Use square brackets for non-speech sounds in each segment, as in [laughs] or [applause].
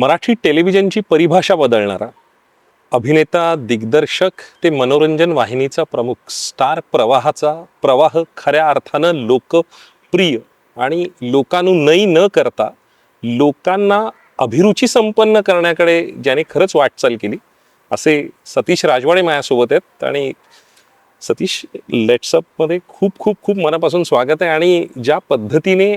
मराठी टेलिव्हिजनची परिभाषा बदलणारा अभिनेता दिग्दर्शक ते मनोरंजन वाहिनीचा प्रमुख स्टार प्रवाहाचा प्रवाह खऱ्या अर्थानं लोकप्रिय आणि लोकानुनयी न करता लोकांना अभिरुची संपन्न करण्याकडे ज्याने खरंच वाटचाल केली असे सतीश राजवाडे माझ्यासोबत आहेत. आणि सतीश लेट्सअपमध्ये खूप खूप खूप मनापासून स्वागत आहे. आणि ज्या पद्धतीने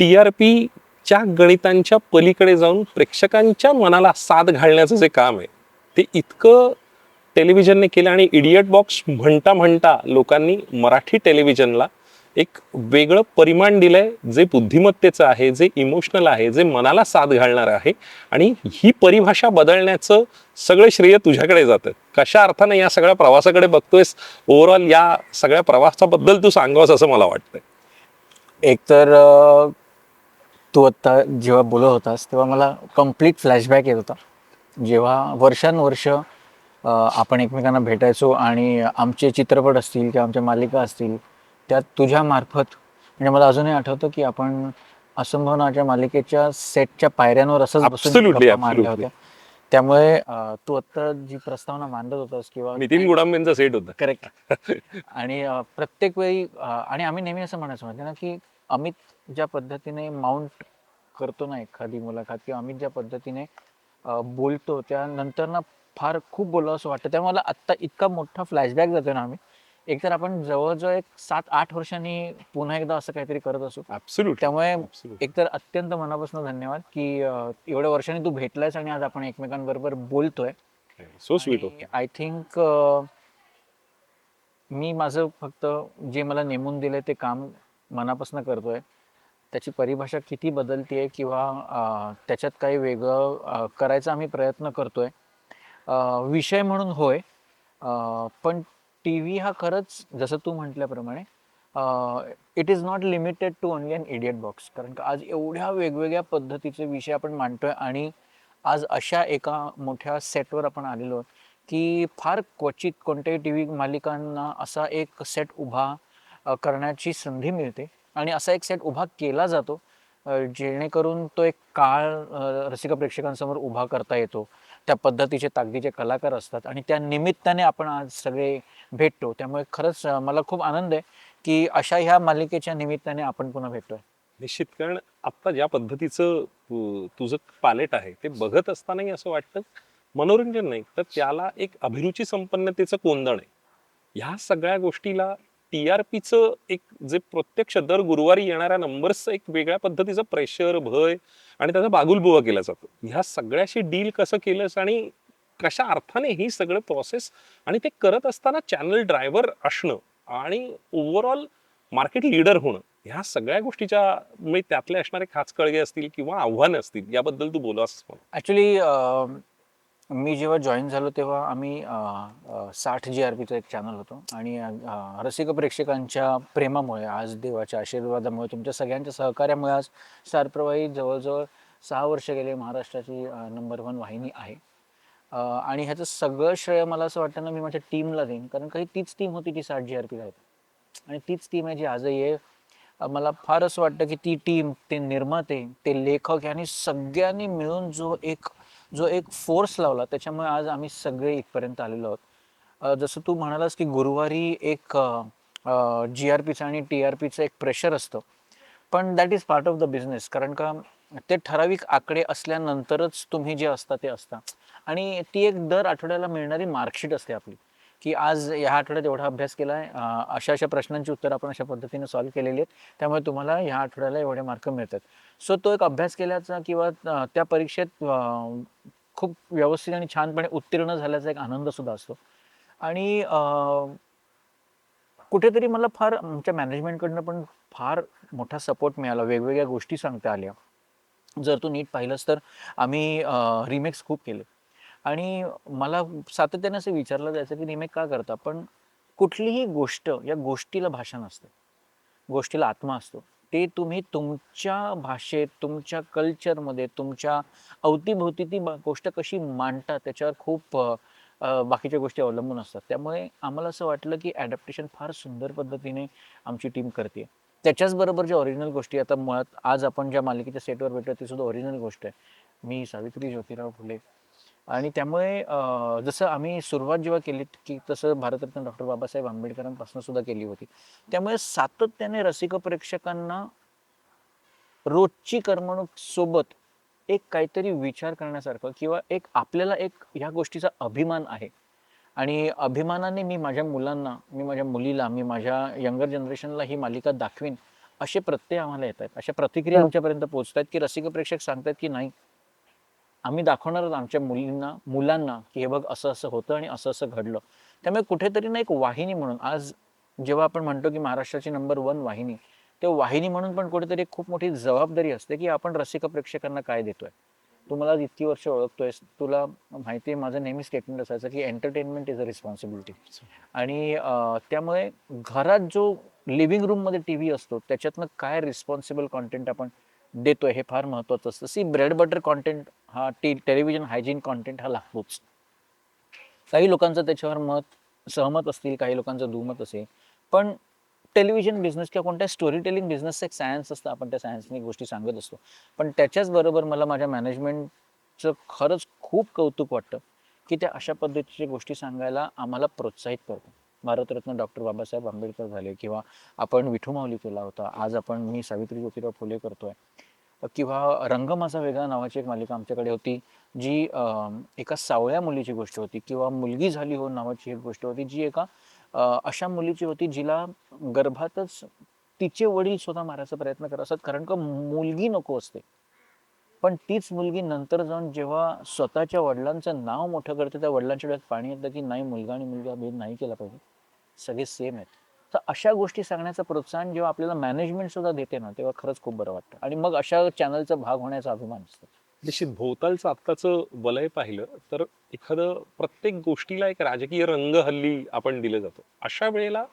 टी आर पी त्या गणितांच्या पलीकडे जाऊन प्रेक्षकांच्या मनाला साथ घालण्याचं जे काम आहे ते इतकं टेलिव्हिजनने केलं आणि इडियट बॉक्स म्हणता म्हणता लोकांनी मराठी टेलिव्हिजनला एक वेगळं परिमाण दिलंय जे बुद्धिमत्तेचं आहे जे इमोशनल आहे जे मनाला साथ घालणार आहे आणि ही परिभाषा बदलण्याचं सगळं श्रेय तुझ्याकडे जातं. कशा अर्थाने या सगळ्या प्रवासाकडे बघतोयस? ओव्हरऑल या सगळ्या प्रवासाबद्दल तू सांगावस असं मला वाटतंय. एकतर तू आत्ता जेव्हा बोलत होतास तेव्हा मला कंप्लीट फ्लॅशबॅक येत होता. जेव्हा वर्षानुवर्ष आपण एकमेकांना भेटायचो आणि आमचे चित्रपट असतील किंवा आमच्या मालिका असतील त्यात तुझ्या मार्फत म्हणजे मला अजूनही आठवतं की आपण असंभव नावाच्या मालिकेच्या सेटच्या पायऱ्यांवर असंच बसून मारल्या. होत्या. त्यामुळे तू आत्ता जी प्रस्तावना मांडत होतास किंवा नितीन गुडांबेंचा सेट होता. करेक्ट आणि प्रत्येक वेळी आणि आम्ही नेहमी असं म्हणायचो माहिती ना की अमित ज्या पद्धतीने माउंट करतो ना एखादी मुलाखत किंवा अमित ज्या पद्धतीने बोलतो त्यानंतर ना फार खूप बोलावं असं वाटतं. त्यामुळे मला आत्ता इतका मोठा फ्लॅशबॅक जातो ना आम्ही. एकतर आपण जवळजवळ एक सात आठ वर्षांनी पुन्हा एकदा असं काहीतरी करत असू. ऍब्सुल्युट त्यामुळे एकतर अत्यंत मनापासून धन्यवाद की एवढ्या वर्षांनी तू भेटलायस आणि आज आपण एकमेकांबरोबर बोलतोय. सो स्वीट आय थिंक मी माझं फक्त जे मला नेमून दिलंय ते काम मनापासून करतोय. त्याची परिभाषा किती बदलतीये किंवा त्याच्यात काही वेगळं करायचा आम्ही प्रयत्न करतोय. विषय म्हणून होय. पण टी व्ही हा खरंच जसं तू म्हटल्याप्रमाणे it is not limited to only an idiot box कारण का आज एवढ्या वेगवेगळ्या पद्धतीचे विषय आपण मांडतोय आणि आज अशा एका मोठ्या सेटवर आपण आलेलो आहोत की फार क्वचित कोणत्याही टी व्ही मालिकांना असा एक सेट उभा करण्याची संधी मिळते. आणि असा एक सेट उभा केला जातो जेणेकरून तो एक काळ रसिक प्रेक्षकांसमोर उभा करता येतो. त्या पद्धतीचे ताकदीचे कलाकार असतात आणि त्या निमित्ताने आपण आज सगळे भेटतो. त्यामुळे खरंच मला खूप आनंद आहे की अशा ह्या मालिकेच्या निमित्ताने आपण पुन्हा भेटतोय. निश्चित. कारण आता ज्या पद्धतीचं तुझं पॅलेट आहे ते बघत असतानाही असं वाटतं मनोरंजन नाही तर त्याला एक अभिरुची संपन्नतेचं कोंदण आहे. ह्या सगळ्या गोष्टीला टी आर पीचं एक जे प्रत्यक्ष दर गुरुवारी येणाऱ्या नंबर्सचं एक वेगळ्या पद्धतीचं प्रेशर भय आणि त्याचा बागुलबुवा केला जातो. ह्या सगळ्याशी डील कसं केलंस आणि कशा अर्थाने ही सगळं प्रोसेस आणि ते करत असताना चॅनल ड्रायव्हर असणं आणि ओव्हरऑल मार्केट लीडर होणं ह्या सगळ्या गोष्टीच्या म्हणजे त्यातले असणारे खाचकळगे असतील किंवा आव्हानं असतील याबद्दल तू बोलास ऍक्च्युली मी जेव्हा जॉईन झालो तेव्हा आम्ही साठ जी आर पीचं एक चॅनल होतो. आणि रसिक प्रेक्षकांच्या प्रेमामुळे आज देवाच्या आशीर्वादामुळे तुमच्या सगळ्यांच्या सहकार्यामुळे आज स्टार प्रवाही जवळजवळ सहा वर्ष गेले महाराष्ट्राची नंबर वन वाहिनी आहे. आणि ह्याचं सगळं श्रेय मला असं वाटतं ना मी माझ्या टीमला देईन. कारण काही तीच टीम होती ती साठ जी आर पीला होती. आणि तीच टीम आहे जी आजही आहे. मला फार असं वाटतं की ती टीम ते निर्माते ते लेखक यांनी सगळ्यांनी मिळून जो एक जो एक फोर्स लावला त्याच्यामुळे आज आम्ही सगळे इथपर्यंत आलेलो आहोत. जसं तू म्हणालास की गुरुवारी एक जी आर पीचं आणि टी आर पीचं एक प्रेशर असतं. पण that is part of the business कारण का ते ठराविक आकडे असल्यानंतरच तुम्ही जे असता ते असता. आणि ती एक दर आठवड्याला मिळणारी मार्कशीट असते आपली. की आज ह्या आठवड्यात एवढा अभ्यास केला आहे अशा अशा प्रश्नांची उत्तर आपण अशा पद्धतीने सॉल्व्ह केलेली आहेत. त्यामुळे तुम्हाला ह्या आठवड्याला एवढे मार्क मिळतात. सो तो एक अभ्यास केल्याचा किंवा त्या परीक्षेत खूप व्यवस्थित आणि छानपणे उत्तीर्ण झाल्याचा एक आनंद सुद्धा असतो. आणि कुठेतरी मला फार आमच्या मॅनेजमेंटकडनं पण फार मोठा सपोर्ट मिळाला. वेगवेगळ्या गोष्टी सांगता आल्या. जर तू नीट पाहिलंस तर आम्ही रिमेक्स खूप केले. आणि मला सातत्याने असं विचारलं जायचं की रिमेक का करता? पण कुठलीही गोष्ट या गोष्टीला भाषा नसते गोष्टीला आत्मा असतो. ते तुम्ही तुमच्या भाषेत तुमच्या कल्चरमध्ये तुमच्या अवतीभोवती ती गोष्ट कशी मांडता त्याच्यावर खूप बाकीच्या गोष्टी अवलंबून असतात. त्यामुळे आम्हाला असं वाटलं की ॲडॅप्टेशन फार सुंदर पद्धतीने आमची टीम करते त्याच्याच बरोबर ज्या ओरिजिनल गोष्टी आता मुळात आज आपण ज्या मालिकेच्या सेटवर भेटतो ती सुद्धा ओरिजिनल गोष्ट आहे. मी सावित्री ज्योतिराव फुले. आणि त्यामुळे जसं आम्ही सुरुवात जेव्हा केली की तसं भारतरत्न डॉक्टर बाबासाहेब आंबेडकरांपासून सुद्धा केली होती. त्यामुळे सातत्याने रसिक प्रेक्षकांना रोजची करमणूक सोबत एक काहीतरी विचार करण्यासारखं किंवा एक आपल्याला एक ह्या गोष्टीचा अभिमान आहे. आणि अभिमानाने मी माझ्या मुलांना मी माझ्या मुलीला मी माझ्या यंगर जनरेशनला ही मालिका दाखवीन असे प्रत्यय आम्हाला येत आहेत अशा प्रतिक्रिया आमच्यापर्यंत पोहोचत आहेत की रसिक प्रेक्षक सांगतात की नाही आम्ही दाखवणारच आमच्या मुलींना मुलांना की हे बघ असं असं होतं आणि असं असं घडलं. त्यामुळे कुठेतरी ना एक वाहिनी म्हणून आज जेव्हा आपण म्हणतो की महाराष्ट्राची नंबर वन वाहिनी ते वाहिनी म्हणून पण कुठेतरी खूप मोठी जबाबदारी असते की आपण रसिक प्रेक्षकांना काय देतोय. तू मला इतकी वर्ष ओळखतोयस तुला माहिती आहे माझं नेहमी स्टेटमेंट असायचं की एंटरटेनमेंट इज अ रिस्पॉन्सिबिलिटी आणि त्यामुळे घरात जो लिव्हिंग रूममध्ये टी व्ही असतो त्याच्यातनं काय रिस्पॉन्सिबल कॉन्टेंट आपण देतो हे फार महत्त्वाचं असतं. सी ब्रेड बटर कॉन्टेंट हा टी टेलिव्हिजन हायजीन कॉन्टेंट हा लागतोच. काही लोकांचं त्याच्यावर मत सहमत असतील काही लोकांचं दुमत असेल. पण टेलिव्हिजन बिझनेस किंवा कोणत्या स्टोरी टेलिंग बिझनेसचं एक सायन्स असतं आपण त्या सायन्सने गोष्टी सांगत असतो. पण त्याच्याच बरोबर मला माझ्या मॅनेजमेंटचं खरंच खूप कौतुक वाटतं की त्या अशा पद्धतीच्या गोष्टी सांगायला आम्हाला प्रोत्साहित करतो. भारतरत्न डॉक्टर बाबासाहेब आंबेडकर झाले किंवा आपण विठू माऊली केला होता. आज आपण मी सावित्री ज्योतिराव फुले करतोय. किंवा रंग माझा वेगळा नावाची एक मालिका आमच्याकडे होती जी एका सावळ्या मुलीची गोष्ट होती किंवा मुलगी झाली हो नावाची एक गोष्ट होती जी एका अशा मुलीची होती जिला गर्भातच तिचे वडील स्वतः मारायचा प्रयत्न करत असतात कारण का मुलगी नको असते. पण तीच मुलगी नंतर जाऊन जेव्हा स्वतःच्या वडिलांचं नाव मोठं करते त्या वडिलांच्या डोळ्यात पाणी येतं की नाही मुलगा आणि मुलगा भेद नाही केला पाहिजे. सगळे सेम आहेत. तर अशा गोष्टी सांगण्याचं प्रोत्साहन जेव्हा आपल्याला मॅनेजमेंट सुद्धा देते ना तेव्हा खरंच खूप बरं वाटतं. आणि मग अशा चॅनलचा भाग होण्याचा अभिमान असतो. निश्चित. भोवतालचं आत्ताचं वलय पाहिलं तर एखादं प्रत्येक गोष्टीला एक राजकीय रंग हल्ली आपण दिलं जातो. अशा वेळेला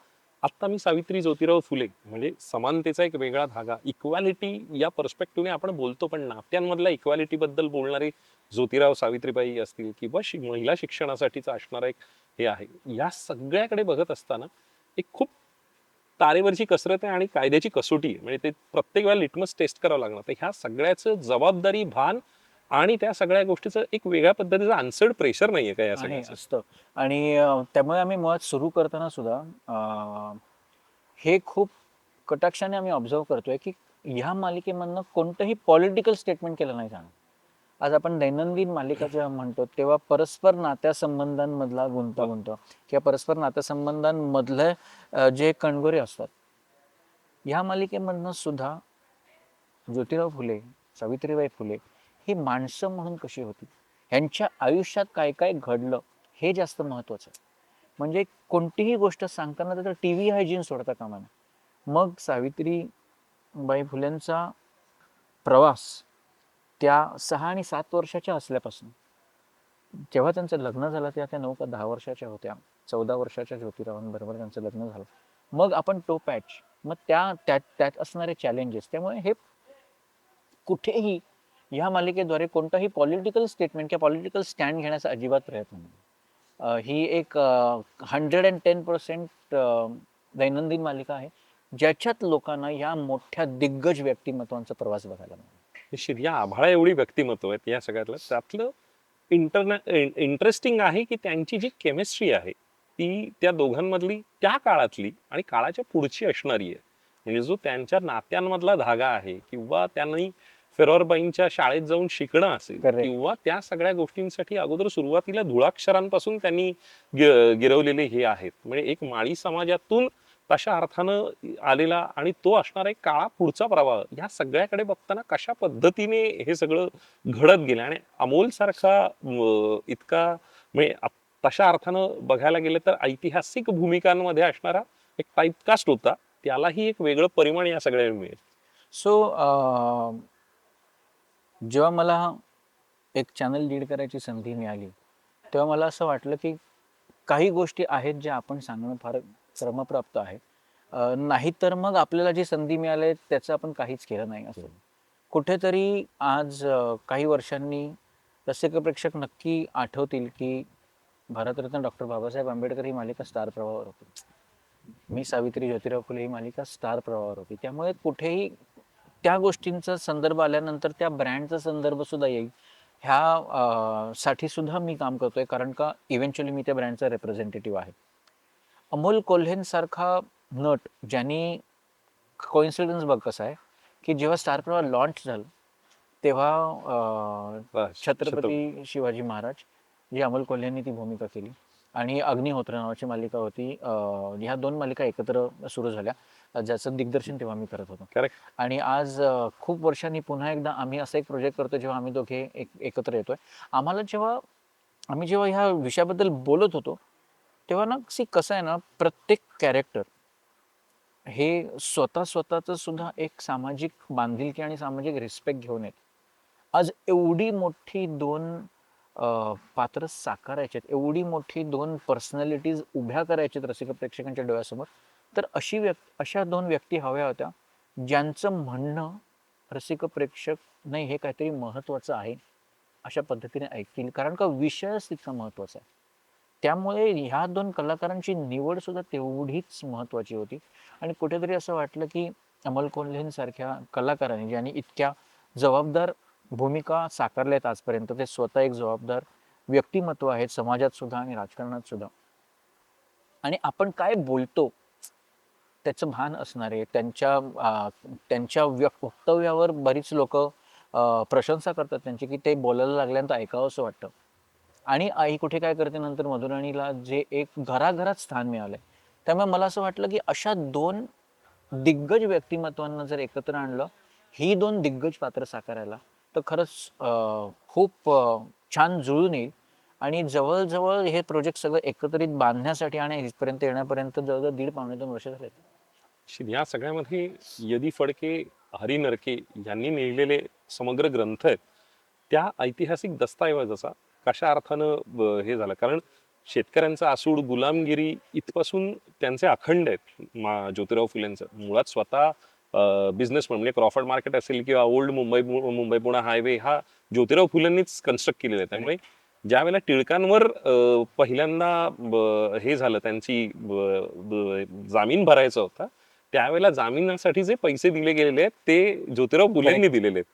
आत्ता मी सावित्री ज्योतिराव फुले म्हणजे समानतेचा एक वेगळा धागा इक्वॅलिटी या पर्स्पेक्टिव्हने आपण बोलतो पण नात्यांमधल्या इक्वॅलिटी बद्दल बोलणारे ज्योतिराव सावित्रीबाई असतील किंवा महिला शिक्षणासाठीचा असणारा एक हे आहे. या सगळ्याकडे बघत असताना एक खूप तारेवरची कसरत आहे आणि कायद्याची कसोटी आहे. म्हणजे ते प्रत्येक वेळेला लिटमस टेस्ट करावं लागणार. तर ह्या सगळ्याचं जबाबदारी भान आणि त्या सगळ्या गोष्टीचं एक वेगळ्या पद्धतीचं आन्सर्ड प्रेशर नाहीये का या सगळ्याचं? असतं. आणि त्यामुळे आम्ही मुळात सुरू करताना सुद्धा हे खूप कटाक्षाने आम्ही ऑब्झर्व करतोय की ह्या मालिकेमधनं कोणतंही पॉलिटिकल स्टेटमेंट केलं नाही जाणार. आज आपण दैनंदिन मालिका जेव्हा म्हणतो तेव्हा परस्पर नात्यासंबंधांमधला गुंतागुंत किंवा परस्पर नात्यासंबंधांमधले जे कणगोरे असतात ह्या मालिकेमधनं सुद्धा ज्योतिराव फुले सावित्रीबाई फुले ही माणसं म्हणून कशी होती? ह्यांच्या आयुष्यात काय काय घडलं हे जास्त महत्वाचं आहे. म्हणजे कोणतीही गोष्ट सांगताना त्याचा टी व्ही हायजीन सोडता कामा नये. मग सावित्रीबाई फुलेंचा प्रवास त्या सहा आणि सात वर्षाच्या असल्यापासून जेव्हा त्यांचं लग्न झालं तेव्हा त्या नऊ का दहा वर्षाच्या होत्या. चौदा वर्षाच्या ज्योतिरावांबरोबर त्यांचं लग्न झालं. मग आपण तो पॅच मग त्या त्यात त्यात असणारे चॅलेंजेस त्यामुळे हे कुठेही या मालिकेद्वारे कोणताही पॉलिटिकल स्टेटमेंट किंवा पॉलिटिकल स्टँड घेण्याचा अजिबात प्रयत्न नाही. ही एक हंड्रेड अँड टेन पर्सेंट दैनंदिन मालिका आहे ज्याच्यात लोकांना या मोठ्या दिग्गज व्यक्तिमत्वांचा प्रवास बघायला मिळेल निश्चित. या आभाळा एवढी व्यक्तिमत्व आहेत या सगळ्यातलं. त्यातलं इंटरनॅ इंटरेस्टिंग आहे की त्यांची जी केमिस्ट्री आहे ती त्या दोघांमधली त्या काळातली आणि काळाच्या पुढची असणारी आहे. म्हणजे जो त्यांच्या नात्यांमधला धागा आहे किंवा त्यांनी फेरोरबाईंच्या शाळेत जाऊन शिकणं असेल. किंवा त्या सगळ्या गोष्टींसाठी अगोदर सुरुवातीला धुळाक्षरांपासून त्यांनी गिरवलेले हे आहेत. म्हणजे एक माळी समाजातून तशा अर्थानं आलेला आणि तो असणारा एक काळा पुढचा प्रवाह. या सगळ्याकडे बघताना कशा पद्धतीने हे सगळं घडत गेलं? आणि अमोल सारखा इतका म्हणजे तशा अर्थानं बघायला गेलं तर ऐतिहासिक भूमिकांमध्ये असणारा एक टाईपकास्ट होता. त्यालाही एक वेगळं परिमाण या सगळ्या मिळेल. सो जेव्हा मला एक चॅनल लीड करायची संधी मिळाली तेव्हा मला असं वाटलं की काही गोष्टी आहेत ज्या आपण सांगणं फार क्रमप्राप्त आहे. नाहीतर मग आपल्याला जी संधी मिळाली त्याचं आपण काहीच केलं नाही असं. कुठेतरी आज काही वर्षांनी रसिक प्रेक्षक नक्की आठवतील की भारतरत्न डॉक्टर बाबासाहेब आंबेडकर ही मालिका स्टार प्रवाहावर होती. मी सावित्री ज्योतिराव फुले ही मालिका स्टार प्रवाहावर होती. त्यामुळे कुठेही त्या गोष्टींचा संदर्भ आल्यानंतर त्या ब्रँडचा संदर्भ सुद्धा येईल ह्या साठी सुद्धा मी काम करतोय. कारण का इव्हेंच्युअली मी त्या ब्रँडचा रिप्रेझेंटेटिव्ह आहे. अमोल कोल्हेंसारखा नट ज्यांनी कोइन्सिडन्स बघ कसा आहे की जेव्हा स्टार प्रवाह लॉन्च झालं तेव्हा छत्रपती शिवाजी महाराज जी अमोल कोल्हेंनी ती भूमिका केली. आणि अग्निहोत्र नावाची मालिका होती. ह्या दोन मालिका एकत्र सुरू झाल्या. ज्याचं दिग्दर्शन तेव्हा मी करत होतो. आणि आज खूप वर्षांनी पुन्हा एकदा आम्ही असा एक प्रोजेक्ट करतो जेव्हा आम्ही दोघे एक एकत्र येतोय. आम्हाला जेव्हा आम्ही जेव्हा ह्या विषयाबद्दल बोलत होतो तेव्हा ना सी कसं आहे ना प्रत्येक कॅरेक्टर हे स्वतः स्वतःचं सुद्धा एक सामाजिक बांधिलकी आणि सामाजिक रिस्पेक्ट घेऊन येत. आज एवढी मोठी दोन पात्र साकारायचे आहेत एवढी मोठी दोन पर्सनॅलिटीज उभ्या करायच्या आहेत रसिक प्रेक्षकांच्या डोळ्यासमोर तर अशी व्यक् अशा दोन व्यक्ती हव्या होत्या ज्यांचं म्हणणं रसिक प्रेक्षक नाही हे काहीतरी महत्त्वाचं आहे अशा पद्धतीने ऐकतील. कारण का विषयच तितका महत्त्वाचा आहे. त्यामुळे ह्या दोन कलाकारांची निवड सुद्धा तेवढीच महत्त्वाची होती. आणि कुठेतरी असं वाटलं की अमल कोल्हेंसारख्या कलाकारांनी ज्यांनी इतक्या जबाबदार भूमिका साकारल्या आहेत आजपर्यंत ते स्वतः एक जबाबदार व्यक्तिमत्व आहेत समाजात सुद्धा आणि राजकारणात सुद्धा. आणि आपण काय बोलतो त्याचं भान असणारे त्यांच्या त्यांच्या वक्तव्यावर बरीच लोक प्रशंसा करतात त्यांची की ते बोलायला लागल्यानंतर ऐकावं असं वाटतं. आणि आई कुठे काय करते नंतर मधुराणीला जे एक घराघरात स्थान मिळालंय. त्यामुळे मला असं वाटलं की अशा दोन दिग्गज व्यक्तिमत्वांना जर एकत्र आणलं ही दोन दिग्गज पात्र साकारायला तर खरंच खूप छान जुळून येईल. आणि जवळजवळ हे प्रोजेक्ट सगळं एकत्रित बांधण्यासाठी आणि इथपर्यंत येण्यापर्यंत जवळजवळ दीड पावणे दोन वर्ष झाले या सगळ्यामध्ये यदी फडके हरी नरके यांनी लिहिलेले समग्र ग्रंथ आहेत. त्या ऐतिहासिक दस्तऐवजाचा कशा अर्थानं हे झालं? कारण शेतकऱ्यांचा आसूड गुलामगिरी इथपासून त्यांचे अखंड आहेत मा ज्योतिराव फुलेंचं. मुळात स्वतः बिझनेसमॅन म्हणजे क्रॉफर्ड मार्केट असेल किंवा ओल्ड मुंबई मुंबई पुणे हायवे हा ज्योतिराव फुलेंनीच कन्स्ट्रक्ट केलेला आहे. त्यामुळे ज्या वेळेला टिळकांवर पहिल्यांदा हे झालं त्यांची जामीन भरायचा होता त्यावेळेला जामिनासाठी जे पैसे दिले गेलेले आहेत ते ज्योतिराव फुलेंनी दिलेले आहेत.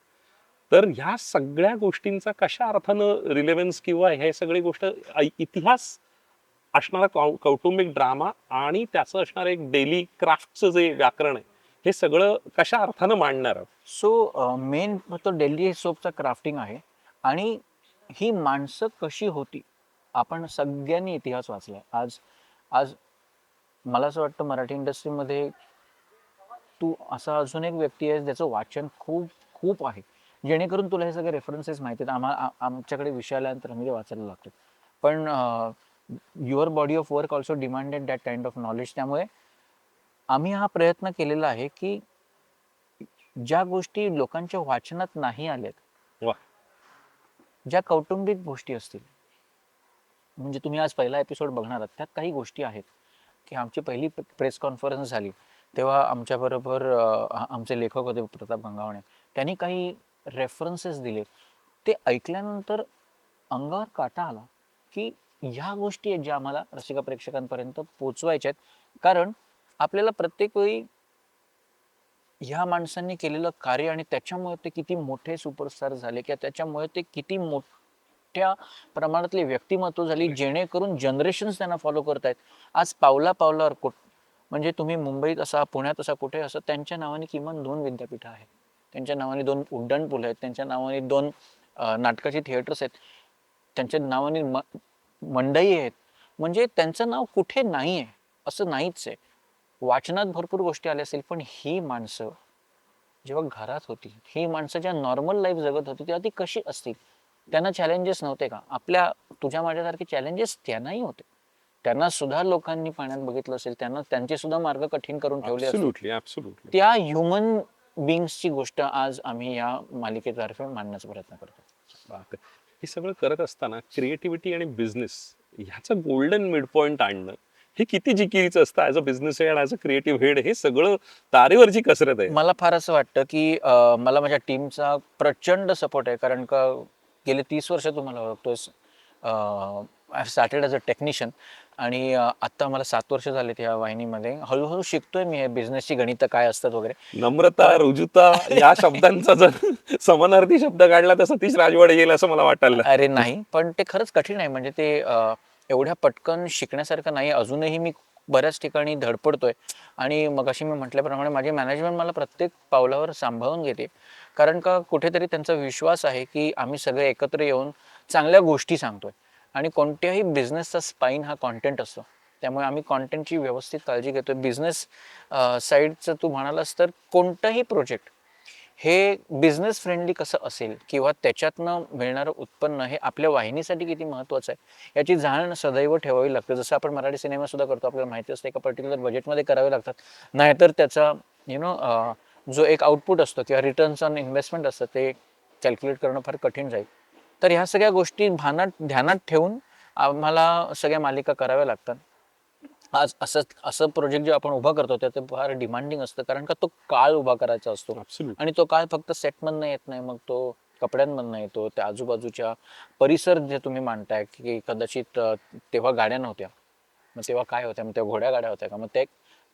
तर ह्या सगळ्या गोष्टींचा कशा अर्थानं रिलेव्हन्स किंवा हे सगळी गोष्ट इतिहास असणारा कौ- कौटुंबिक ड्रामा आणि त्याचं असणारं एक डेली क्राफ्टचं जे व्याकरण आहे हे सगळं कशा अर्थानं मांडणार सो मेन तो डेली सोपचा क्राफ्टिंग आहे आणि ही माणसं कशी होती? आपण सगळ्यांनी इतिहास वाचलाय आज आज मला असं वाटतं मराठी इंडस्ट्रीमध्ये तू असा अजून एक व्यक्ती आहे ज्याचं वाचन खूप खूप आहे. जेणेकरून तुला हे सगळे रेफरन्सेस माहिती आहेत. आम्हा आ- आमच्याकडे विषय आल्यानंतर आम्ही ते वाचायला लागतो पण your body of work also demanded that kind of knowledge त्यामुळे आम्ही हा प्रयत्न केलेला आहे की ज्या गोष्टी लोकांच्या वाचनात नाही आल्यात. ज्या कौटुंबिक गोष्टी असतील म्हणजे तुम्ही आज पहिला एपिसोड बघणार आहात त्यात काही गोष्टी आहेत की आमची पहिली प्रेस कॉन्फरन्स झाली तेव्हा आमच्याबरोबर आमचे लेखक होते प्रताप गंगावणे. त्यांनी काही रेफरन्सेस दिले. ते ऐकल्यानंतर अंगावर काटा आला की ह्या गोष्टी आहेत ज्या आम्हाला रसिका प्रेक्षकांपर्यंत पोचवायच्या आहेत. कारण आपल्याला प्रत्येक वेळी ह्या माणसांनी केलेलं कार्य आणि त्याच्यामुळे ते किती मोठे सुपरस्टार झाले किंवा त्याच्यामुळे ते किती मोठ्या प्रमाणातले व्यक्तिमत्व झाली जेणेकरून जनरेशन्स त्यांना फॉलो करतायत. आज पावला पावलावर कुठ म्हणजे तुम्ही मुंबईत असा पुण्यात असा कुठे असं त्यांच्या नावाने किमान दोन विद्यापीठं आहेत. त्यांच्या नावाने दोन उड्डाणपूल आहेत त्यांच्या नावाने दोन नाटकाची थिएटर्स आहेत त्यांच्या नावाने म मंडई आहेत. म्हणजे त्यांचं नाव कुठे नाही आहे असं नाहीच आहे. वाचनात भरपूर गोष्टी आल्या असतील पण ही माणसं जेव्हा घरात होती ही माणसं ज्या नॉर्मल लाईफ जगत होती तेव्हा ती कशी असतील? त्यांना चॅलेंजेस नव्हते का? आपल्या तुझ्या माझ्यासारखे चॅलेंजेस त्यांनाही होते. त्यांना सुद्धा लोकांनी पाण्यात बघितलं असेल त्यांना त्यांचे सुद्धा मार्ग कठीण करून ठेवले. त्या ह्युमन बिंग्सची गोष्ट आज आम्ही या मालिकेतर्फे मांडण्याचा प्रयत्न करतो. हे सगळं करत असताना क्रिएटिव्हिटी आणि बिझनेस ह्याचं गोल्डन मिड पॉइंट आणणं हे किती जिकिरीचं असतं? As a business head as a creative head हे सगळं तारेवरची कसरत आहे. मला फार असं वाटतं की मला माझ्या टीमचा प्रचंड सपोर्ट आहे. कारण का गेले तीस वर्ष तुम्हाला ओळखतोय I started as a technician आणि अ, आत्ता मला सात वर्ष झालेत या वाहिनीमध्ये. हळूहळू शिकतोय मी हे बिझनेसची गणितं काय असतात वगैरे. नम्रता रुजुता या [laughs] शब्दांचा जर समानार्थी शब्द काढला तर सतीश राजवाडे येईल असं मला वाटायला. अरे नाही पण ते खरंच कठीण आहे. म्हणजे ते एवढ्या पटकन शिकण्यासारखं नाही. अजूनही मी बऱ्याच ठिकाणी धडपडतोय. आणि मग अशी मी म्हटल्याप्रमाणे माझी मॅनेजमेंट मला प्रत्येक पावलावर सांभाळून घेते. कारण का कुठेतरी त्यांचा विश्वास आहे की आम्ही सगळे एकत्र येऊन चांगल्या गोष्टी सांगतोय. आणि कोणत्याही बिझनेसचा स्पाईन हा कॉन्टेंट असतो. त्यामुळे आम्ही कॉन्टेंटची व्यवस्थित काळजी घेतो बिझनेस साईडचं तू म्हणालास तर कोणताही प्रोजेक्ट हे बिझनेस फ्रेंडली कसं असेल किंवा त्याच्यातनं मिळणारं उत्पन्न हे आपल्या वाहिनीसाठी किती महत्त्वाचं आहे याची जाण सदैव ठेवावी लागते. जसं आपण मराठी सिनेमासुद्धा करतो आपल्याला माहिती असते एका पर्टिक्युलर बजेटमध्ये करावे लागतात. नाहीतर त्याचा यु नो जो एक आउटपुट असतो किंवा रिटर्न्स ऑन इन्व्हेस्टमेंट असतं ते कॅल्क्युलेट करणं फार कठीण जाईल. तर ह्या सगळ्या गोष्टी भानात ध्यानात ठेवून आम्हाला सगळ्या मालिका कराव्या लागतात आज असं असं प्रोजेक्ट जे आपण उभा करतो ते फार डिमांडिंग असतं कारण का तो काळ उभा करायचा असतो. आणि तो काळ फक्त सेटमधनं येत नाही मग तो कपड्यांमधनं येतो त्या आजूबाजूच्या परिसर जे तुम्ही मांडताय की कदाचित तेव्हा गाड्या नव्हत्या मग तेव्हा काय होत्या मग तेव्हा घोड्या गाड्या होत्या का मग ते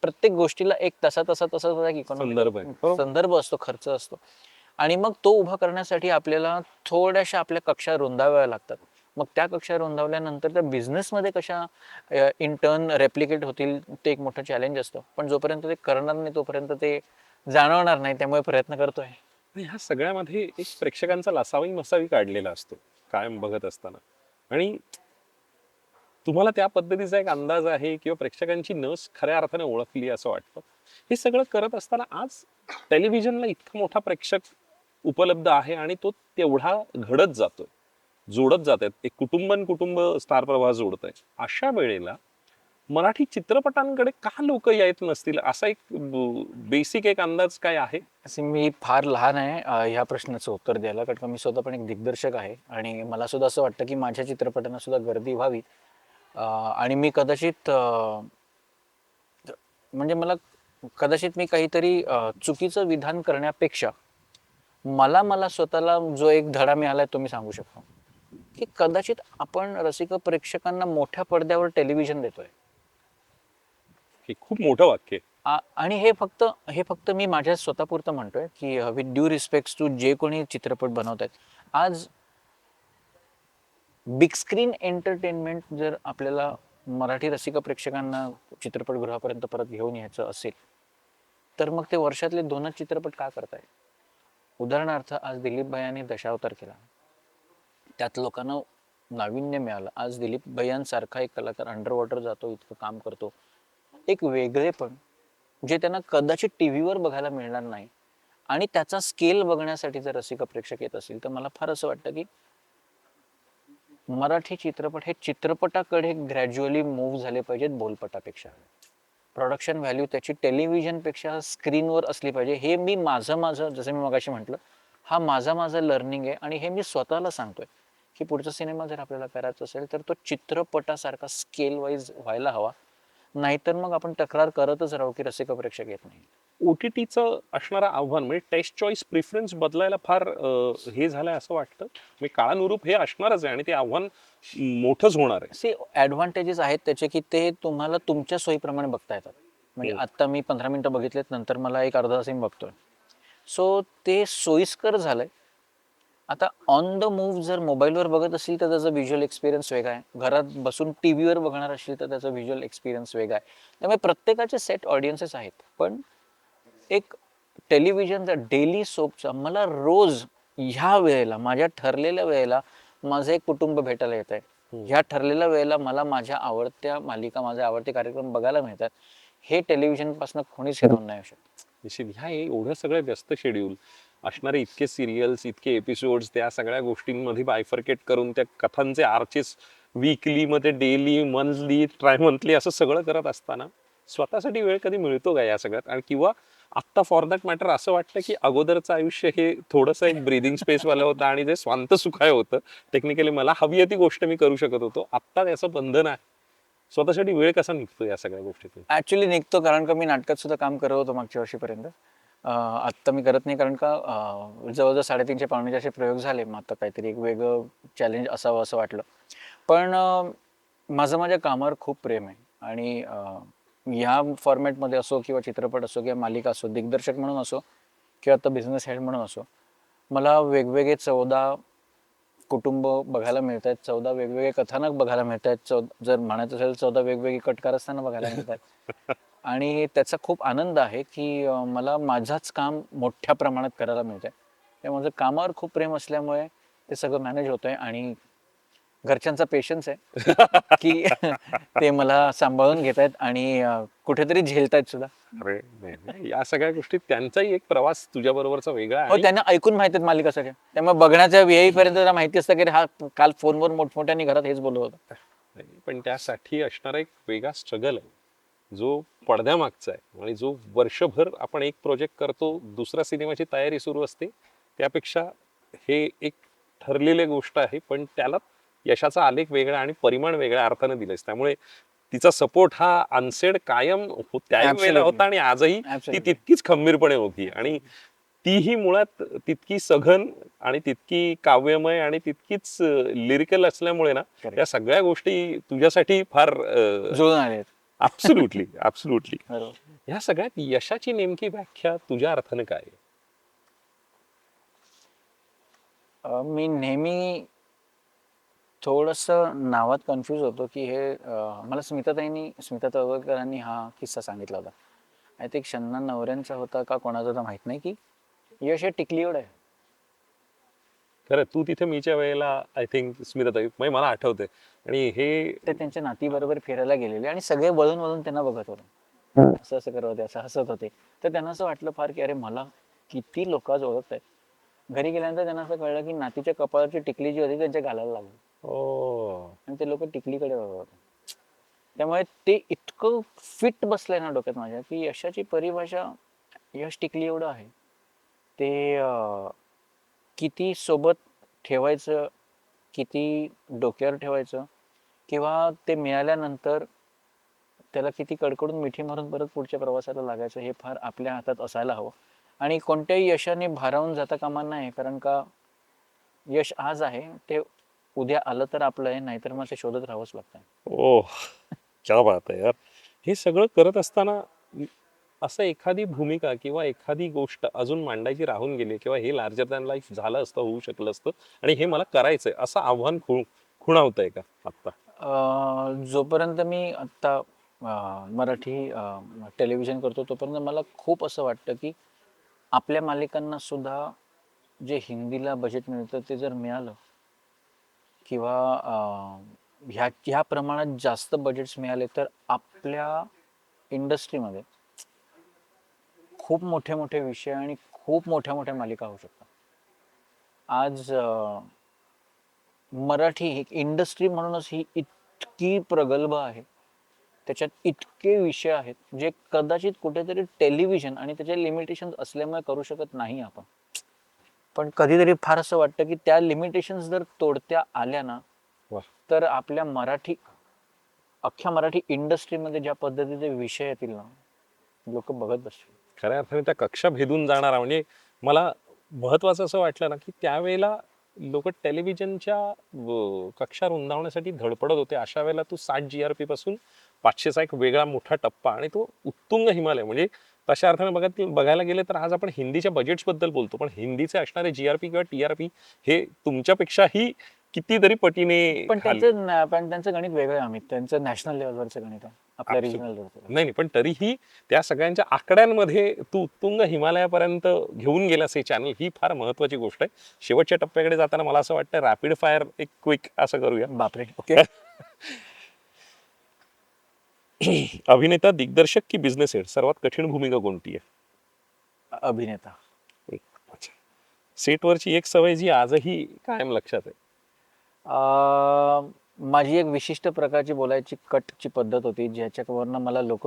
प्रत्येक गोष्टीला एक तसा तसा तसा तसा. संदर्भ असतो खर्च असतो आणि मग तो उभा करण्यासाठी आपल्याला थोड्याशा आपल्या कक्षा रुंदाव्या लागतात. मग त्या कक्षा रुंदावल्यानंतर त्या बिझनेसमध्ये कशा इंटर्न रेप्लिकेट होतील ते एक मोठं चॅलेंज असतं. पण जोपर्यंत ते करणार नाही तोपर्यंत ते जाणवणार नाही त्यामुळे प्रयत्न करतोय. ह्या सगळ्यामध्ये एक प्रेक्षकांचा लासावी मसावी काढलेला असतो कायम बघत असताना. आणि तुम्हाला त्या पद्धतीचा एक अंदाज आहे किंवा प्रेक्षकांची नस खऱ्या अर्थाने ओळखली असं वाटतं? हे सगळं करत असताना आज टेलिव्हिजनला इतका मोठा प्रेक्षक उपलब्ध आहे आणि तो तेवढा घडत जातोय जोडत जात आहेत एक कुटुंब आणि कुटुंब स्टार प्रवाह जोडत आहे अशा वेळेला मराठी चित्रपटांकडे का लोक येत नसतील? असा एक बेसिक एक अंदाज काय आहे? असे मी फार लहान आहे ह्या प्रश्नाचं उत्तर द्यायला कारण का मी स्वतः पण एक दिग्दर्शक आहे आणि मला सुद्धा असं वाटतं की माझ्या चित्रपटांना सुद्धा गर्दी व्हावी. आणि मी कदाचित म्हणजे मला कदाचित मी काहीतरी चुकीचं विधान करण्यापेक्षा मला मला स्वतःला जो एक धडा मिळालाय तो मी सांगू शकतो. की कदाचित आपण रसिक प्रेक्षकांना मोठ्या पडद्यावर टेलिव्हिजन देतोय. हे खूप मोठं वाक्य आहे. आणि हे फक्त हे फक्त मी माझ्या स्वतःपुरतं म्हणतोय की विथ ड्यू रिस्पेक्ट टू जे कोणी चित्रपट बनवत आहेत आज बिग स्क्रीन एंटरटेनमेंट जर आपल्याला मराठी रसिक प्रेक्षकांना चित्रपटगृहापर्यंत परत घेऊन यायचं असेल तर मग ते वर्षातले दोनच चित्रपट का करताय उदाहरणार्थ आज दिलीप भैयाने दशावतार केला. त्यात लोकांना नाविन्य मिळालं. आज दिलीप भैयांसारखा एक कलाकार अंडर वॉटर जातो इतकं काम करतो. एक वेगळेपण जे त्यांना कदाचित टी व्हीवर बघायला मिळणार नाही. आणि त्याचा स्केल बघण्यासाठी जर रसिक प्रेक्षक येत असेल तर मला फार असं वाटतं की मराठी चित्रपट हे चित्रपटाकडे ग्रॅज्युअली मूव्ह झाले पाहिजेत बोलपटापेक्षा. प्रोडक्शन व्हॅल्यू त्याची टेलिव्हिजनपेक्षा स्क्रीनवर असली पाहिजे. हे मी माझं माझं जसं मी मगाशी म्हटलं हा माझा माझं लर्निंग आहे आणि हे मी स्वतःला सांगतोय. की पुढचा सिनेमा जर आपल्याला करायचा असेल तर तो चित्रपटासारखा स्केल वाईज व्हायला हवा. नाहीतर मग आपण तक्रार करतच राहू की रसिक प्रेक्षक येत नाही ओ टी टीचं असणारं आव्हान म्हणजे टेस्ट चॉईस प्रिफरन्स बदलायला फार हे झालंय असं वाटतं. म्हणजे काळानुरूप हे असणारच आहे आणि ते आव्हान मोठंच होणार आहे. सी ॲडव्हान्टेजेस आहेत त्याचे की ते तुम्हाला तुमच्या सोयीप्रमाणे बघता येतात. म्हणजे हो. आत्ता मी पंधरा मिनटं बघितलेत नंतर मला एक अर्धा तास मी बघतोय. सो ते सोयीस्कर झालंय. आता ऑन द मूव्ह जर मोबाईलवर बघत असेल तर त्याचा व्हिज्युअल एक्सपिरियन्स वेगळा आहे. घरात बसून टी व्हीवर बघणार असेल तर त्याचा व्हिज्युअल एक्सपिरियन्स वेगळा आहे. त्यामुळे प्रत्येकाचे सेट ऑडियन्सेस आहेत. पण एक टेलिव्हिजनचा डेली सोपचा मला रोज ह्या वेळेला माझ्या ठरलेल्या वेळेला माझं एक कुटुंब भेटायला येत आहे. ह्या ठरलेल्या वेळेला मला माझ्या आवडत्या मालिका माझे आवडते कार्यक्रम बघायला मिळतात. हे टेलिव्हिजनपासून कोणीच हिरावून नाही शकत. निश्चित. ह्या एवढं सगळं व्यस्त शेड्यूल असणारे इतके सिरियल्स इतके एपिसोड्स त्या सगळ्या गोष्टींमध्ये बायफर्केट करून त्या कथांचे आर्चेस वीकली मध्ये डेली मंथली ट्राय मंथली असं सगळं करत असताना स्वतःसाठी वेळ कधी मिळतो का या सगळ्यात? आणि किंवा आत्ता फॉर दॅट मॅटर असं वाटतं की अगोदरचं आयुष्य हे थोडंसं एक ब्रिदिंग स्पेसवालं होतं आणि जे स्वांत सुखाय होतं. टेक्निकली मला हवी आहे ती गोष्ट मी करू शकत होतो. आत्ता त्याचं बंधन आहे. स्वतःसाठी वेळ कसा निघतो या सगळ्या गोष्टीतून? ऍक्च्युली निघतो कारण का मी नाटकात सुद्धा काम करत होतो मागच्या वर्षीपर्यंत. आत्ता मी करत नाही कारण का जवळजवळ साडेतीनशे पावणेचे असे प्रयोग झाले. मग आता काहीतरी एक वेगळं चॅलेंज असावं असं वाटलं. पण माझं माझ्या कामावर खूप प्रेम आहे. आणि ह्या फॉर्मॅटमध्ये असो किंवा चित्रपट असो किंवा मालिका असो दिग्दर्शक म्हणून असो किंवा आता बिझनेस हेड म्हणून असो मला वेगवेगळे चौदा कुटुंब बघायला मिळत आहेत चौदा वेगवेगळे कथानक बघायला मिळत आहेत चौ जर म्हणायचं असेल चौदा वेगवेगळी कटकारस्थानं बघायला मिळत आहेत [laughs] आणि त्याचा खूप आनंद आहे की मला माझाच काम मोठ्या प्रमाणात करायला मिळतंय. त्यामुळे माझं कामावर खूप प्रेम असल्यामुळे ते सगळं मॅनेज होतंय आणि घरच्यांचा पेशन्स आहे. [laughs] की ते मला सांभाळून घेत आहेत आणि कुठेतरी झेलतायत सुद्धा. अरे नाही, नाही. या सगळ्या गोष्टी त्यांचाही एक प्रवास तुझ्या बरोबरचा वेगळा हो त्यांना ऐकून माहिती आहेत मालिका सगळ्या. त्यामुळे बघण्याच्या येईपर्यंत त्यांना माहिती असतं की अरे हा काल फोनवर मोठमोठ्याने घरात हेच बोलत होता. नाही, पण त्यासाठी असणारा एक वेगळा स्ट्रगल आहे. जो पडद्यामागचा आहे आणि जो वर्षभर आपण एक प्रोजेक्ट करतो दुसऱ्या सिनेमाची तयारी सुरू असते त्यापेक्षा हे एक ठरलेली गोष्ट आहे पण त्याला यशाचा आलेख वेगळा आणि परिमाण वेगळ्या अर्थानं दिलायस त्यामुळे तिचा सपोर्ट हा अनसेड कायम हो- त्याही वेळेला Absolutely. होता आणि आजही ती. तितकीच खंबीरपणे होती आणि तीही मुळात तितकी सघन आणि तितकी काव्यमय आणि तितकीच लिरिकल असल्यामुळे ना. या सगळ्या गोष्टी तुझ्यासाठी फार ऍब्सुल्युटली ऍब्सुल्युटली ह्या सगळ्यात यशाची नेमकी व्याख्या तुझ्या अर्थानं काय मी नेहमी थोडस नावात कन्फ्यूज होतो की हे अ, मला स्मिताताईंनी स्मिता तळवळकरांनी हा किस्सा सांगितला होता. आय थिंक शन्ना नवऱ्यांचा होता का कोणाचा होता माहीत नाही की. यश हे टिकली एवढं आहे. खरं तू तिथे मीच्या वेळेला आय थिंक स्मिताताई म्हणजे मला आठवते आणि हे ते त्यांच्या नातीबरोबर फिरायला गेलेले आणि सगळे वळून वळून त्यांना बघत होते. असं असं करत होते असं हसत होते. तर त्यांना असं वाटलं फार की अरे मला किती लोक आज ओळखत आहेत घरी गेल्यानंतर त्यांना असं कळलं की नातीच्या कपाळाची टिकली जी होती त्यांच्या घालायला लागली. हो. आणि ते लोक टिकलीकडे बघत होते त्यामुळे ते इतकं फिट बसलंय ना डोक्यात माझ्या की यशाची परिभाषा यश टिकली एवढं आहे. ते किती सोबत ठेवायचं किती डोक्यावर ठेवायचं किंवा ते मिळाल्यानंतर त्याला किती कडकडून मिठी मारून परत पुढच्या प्रवासाला लागायचं हे फार आपल्या हातात असायला हवं. आणि कोणत्याही यशाने भारावून जाता कामा नाही कारण का यश आज आहे ते उद्या आलं तर आपलं आहे नाहीतर मग ते शोधत राहावंच लागतं ओ क्या बात आहे यार. हे सगळं करत असताना असं एखादी भूमिका किंवा एखादी गोष्ट अजून मांडायची राहून गेली किंवा हे लार्जर दॅन लाईफ झालं असतं होऊ शकलं असतं आणि हे मला करायचंय असं आव्हान खु खुणावतंय का आत्ता? अं, जोपर्यंत मी आत्ता अं, मराठी टेलिव्हिजन करतो तोपर्यंत मला खूप असं वाटतं की आपल्या मालिकांना सुद्धा जे हिंदीला बजेट मिळतं ते जर मिळालं किंवा ह्या ह्या प्रमाणात जास्त बजेट्स मिळाले तर आपल्या इंडस्ट्रीमध्ये खूप मोठे मोठे विषय आणि खूप मोठ्या मोठ्या मालिका होऊ शकतात. आज मराठी ही इंडस्ट्री म्हणूनच ही इतकी प्रगल्भ आहे. त्याच्यात इतके विषय आहेत जे कदाचित कुठेतरी टेलिव्हिजन आणि त्याचे लिमिटेशन असल्यामुळे करू शकत नाही आपण. पण कधीतरी फार असं वाटतं की त्या लिमिटेशन जर तोडत्या आल्या ना. तर आपल्या मराठी अख्ख्या मराठी इंडस्ट्रीमध्ये ज्या पद्धतीचे विषय येतील ना लोक बघत बसतील. खऱ्या अर्थाने त्या कक्षा भेदून जाणारा म्हणजे मला महत्वाचं असं वाटलं ना की त्यावेळेला लोक टेलिव्हिजनच्या कक्षा रुंदावण्यासाठी धडपडत होते. अशा वेळेला तू साठ जी आर पी पासून पाचशेचा एक वेगळा मोठा टप्पा आणि तो उत्तुंग हिमालय. म्हणजे तशा अर्थाने बघत बघायला गेले तर आज आपण हिंदीच्या बजेट्सबद्दल बोलतो. पण हिंदीचे असणारे जी आर पी किंवा टी आर पी हे तुमच्यापेक्षाही कितीतरी पटीने पण त्यांचं पण त्यांचं गणित वेगळं आहे अमित त्यांचं नॅशनल लेवलवरचं गणित आहे. आपल्या. रिजनल नाही नाही पण तरीही त्या सगळ्यांच्या आकड्यांमध्ये तू उत्तुंग हिमालयापर्यंत घेऊन गेलास हे चॅनल ही फार महत्वाची गोष्ट आहे. शेवटच्या टप्प्याकडे जाताना मला असं वाटतं रॅपिड फायर एक क्विक असं करूया. बापरे. [laughs] ओके. [clears throat] अभिनेता दिग्दर्शक की बिझनेस हेड सर्वात कठीण भूमिका कोणती आहे? अभिनेता. अच्छा. सेटवरची एक सवय जी आजही कायम लक्षात आहे? माझी एक विशिष्ट प्रकारची बोलायची कटची पद्धत होती ज्याच्यावरनं मला लोक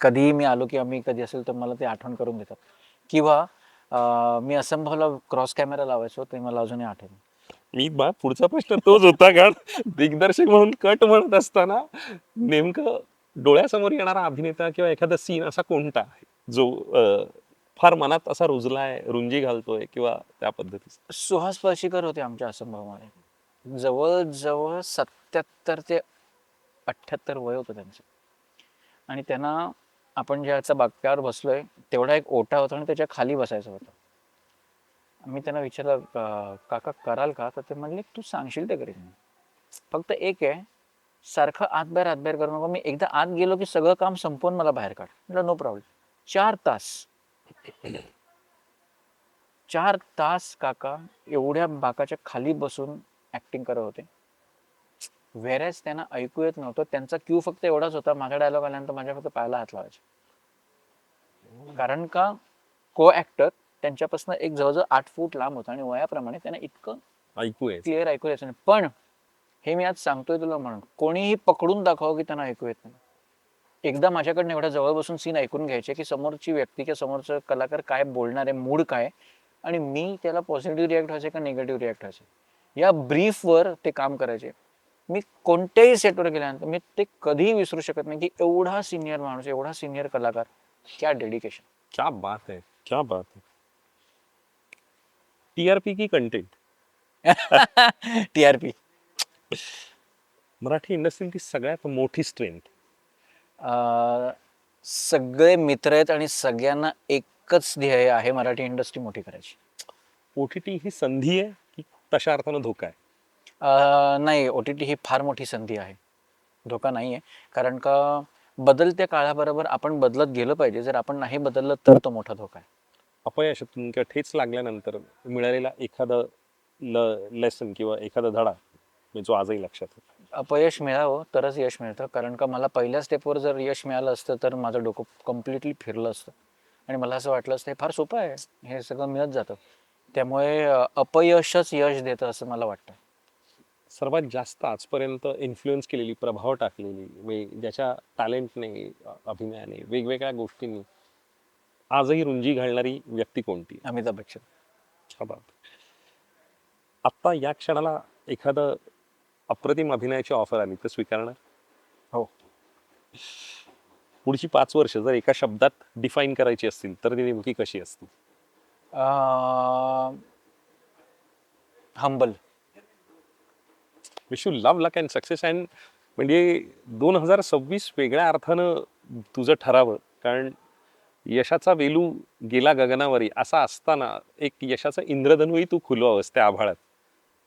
कधीही मी आलो किंवा मी कधी असेल तर मला ते आठवण करून देतात. किंवा मी असंभवला क्रॉस कॅमेरा लावायचो ते मला अजूनही आठवण मी बा पुढचा प्रश्न तोच होता कारण दिग्दर्शक म्हणून कट म्हणत असताना नेमकं डोळ्यासमोर येणारा अभिनेता किंवा एखादा सीन असा कोणता आहे? जो फार मनात असा रुजलाय रुंजी घालतोय किंवा त्या पद्धतीचा? सुहास पर्शीकर होते आमच्या असंभवमध्ये जवळजवळ सत्याहत्तर ते अठ्ठ्याहत्तर वय होतं त्यांचं. आणि त्यांना आपण ज्याचा बाक्यावर बसलोय तेवढा एक ओटा होता आणि त्याच्याखाली बसायचं होतं. मी त्यांना विचारलं काका कराल का? तर ते म्हणले तू सांगशील ते करीन. फक्त एक आहे सारखं आत बाहेर आत बाहेर करू नको. मी एकदा आत गेलो की सगळं काम संपवून मला बाहेर काढ. म्हटलं नो प्रॉब्लेम चार तास. चार तास काका एवढ्या बाकाच्या खाली बसून ऍक्टिंग करत होते. व्हेरॅज त्यांना ऐकू येत नव्हतं. त्यांचा क्यू फक्त एवढाच होता. माझा डायलॉग आल्यानंतर माझ्या फक्त पायाला हात लावायचे. कारण का? को ऍक्टर त्यांच्यापासून एक जवळजवळ आठ फूट लांब होता आणि वयाप्रमाणे त्यांना इतकं ऐकू क्लिअर ऐकू यायचं नाही. पण हे मी आज सांगतोय तुला म्हणून. कोणीही पकडून दाखव की त्यांना ऐकू येत नाही. एकदा माझ्याकडनं एवढ्या जवळ बसून सीन ऐकून घ्यायचे की समोरची व्यक्ती किंवा समोरचं कलाकार काय बोलणार आहे मूड काय आणि मी त्याला पॉझिटिव्ह रिॲक्ट व्हायचे का निगेटिव्ह रिॲक्ट व्हायचे? या ब्रीफवर ते काम करायचे. मी कोणत्याही सेटवर गेल्यानंतर मी ते कधीही विसरू शकत नाही की एवढा सिनियर माणूस एवढा सिनियर कलाकार क्या डेडिकेशन क्या बात है क्या बात है. टीआरपी की content T R P Marathi इंडस्ट्रीची सगळ्यात मोठी स्ट्रेंथ अं, सगळे मित्र आहेत आणि सगळ्यांना एकच ध्येय आहे मराठी इंडस्ट्री मोठी करायची. ओ टी टी ही संधी आहे की तशा अर्थानं धोका आहे? अं, नाही ओ टी टी ही फार मोठी संधी आहे. धोका नाही आहे कारण का बदलत्या काळाबरोबर आपण बदलत गेलं पाहिजे. जर आपण नाही बदललं तर तो मोठा धोका आहे. अपयशातून किंवा ठेच लागल्यानंतर मिळालेला एखादा लेसन किंवा एखादा धडा म्हणजे जो आजही लक्षात. अपयश मिळावं तरच यश मिळतं. कारण का मला पहिल्या स्टेपवर जर यश मिळालं असतं तर माझं डोकं कम्प्लिटली फिरलं असतं. आणि मला असं वाटलं असतं हे फार सोपं आहे. हे सगळं मिळत जातं. त्यामुळे अपयशच यश देतं असं मला वाटतं. सर्वात जास्त आजपर्यंत इन्फ्लुएन्स केलेली प्रभाव टाकलेली वे- ज्याच्या टॅलेंटने अभिनयाने वेगवेगळ्या गोष्टींनी आजही रुंजी घालणारी व्यक्ती कोणती? अमिताभ बच्चन. आत्ता या क्षणाला एखादं अप्रतिम अभिनयाची ऑफर आली तर स्वीकारणार? हो. पुढची पाच वर्ष जर एका शब्दात डिफाईन करायची असतील तर ती नेमकी कशी असतील humble wish you love luck and success and म्हणजे दोन हजार सव्वीस वेगळ्या अर्थानं तुझं ठरावं. कारण यशाचा वेलू गेला गगनावरी असा असताना एक यशाचं इंद्रधनुही तू खुलवावंस त्या आभाळात.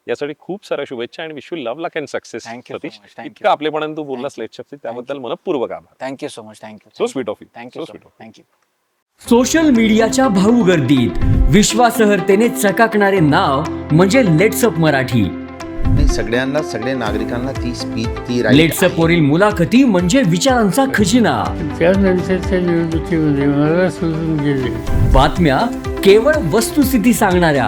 यासाठी खूप साऱ्या शुभेच्छा आणि wish you love luck and success so Satish. इतकं आपलेपणाने तू बोललास Thank you. लेट शक्ती त्याबद्दल मनपूर्वक आभार. Thank you so much thank you so sweet of you thank you so sweet of thank you social मीडियाच्या भाऊ गर्दीत विश्वासहर्तेने चकाकणारे नाव म्हणजे लेट्सअप मराठी. सगळ्यांना सगळ्या नागरिकांना ती स्पीच ती लेट्सअप. वरील मुलाखती म्हणजे विचारांचा खजिना. त्यानंतरच्या निवडणुकीमध्ये मला सोडून गेले. बातम्या केवळ वस्तुस्थिती सांगणाऱ्या.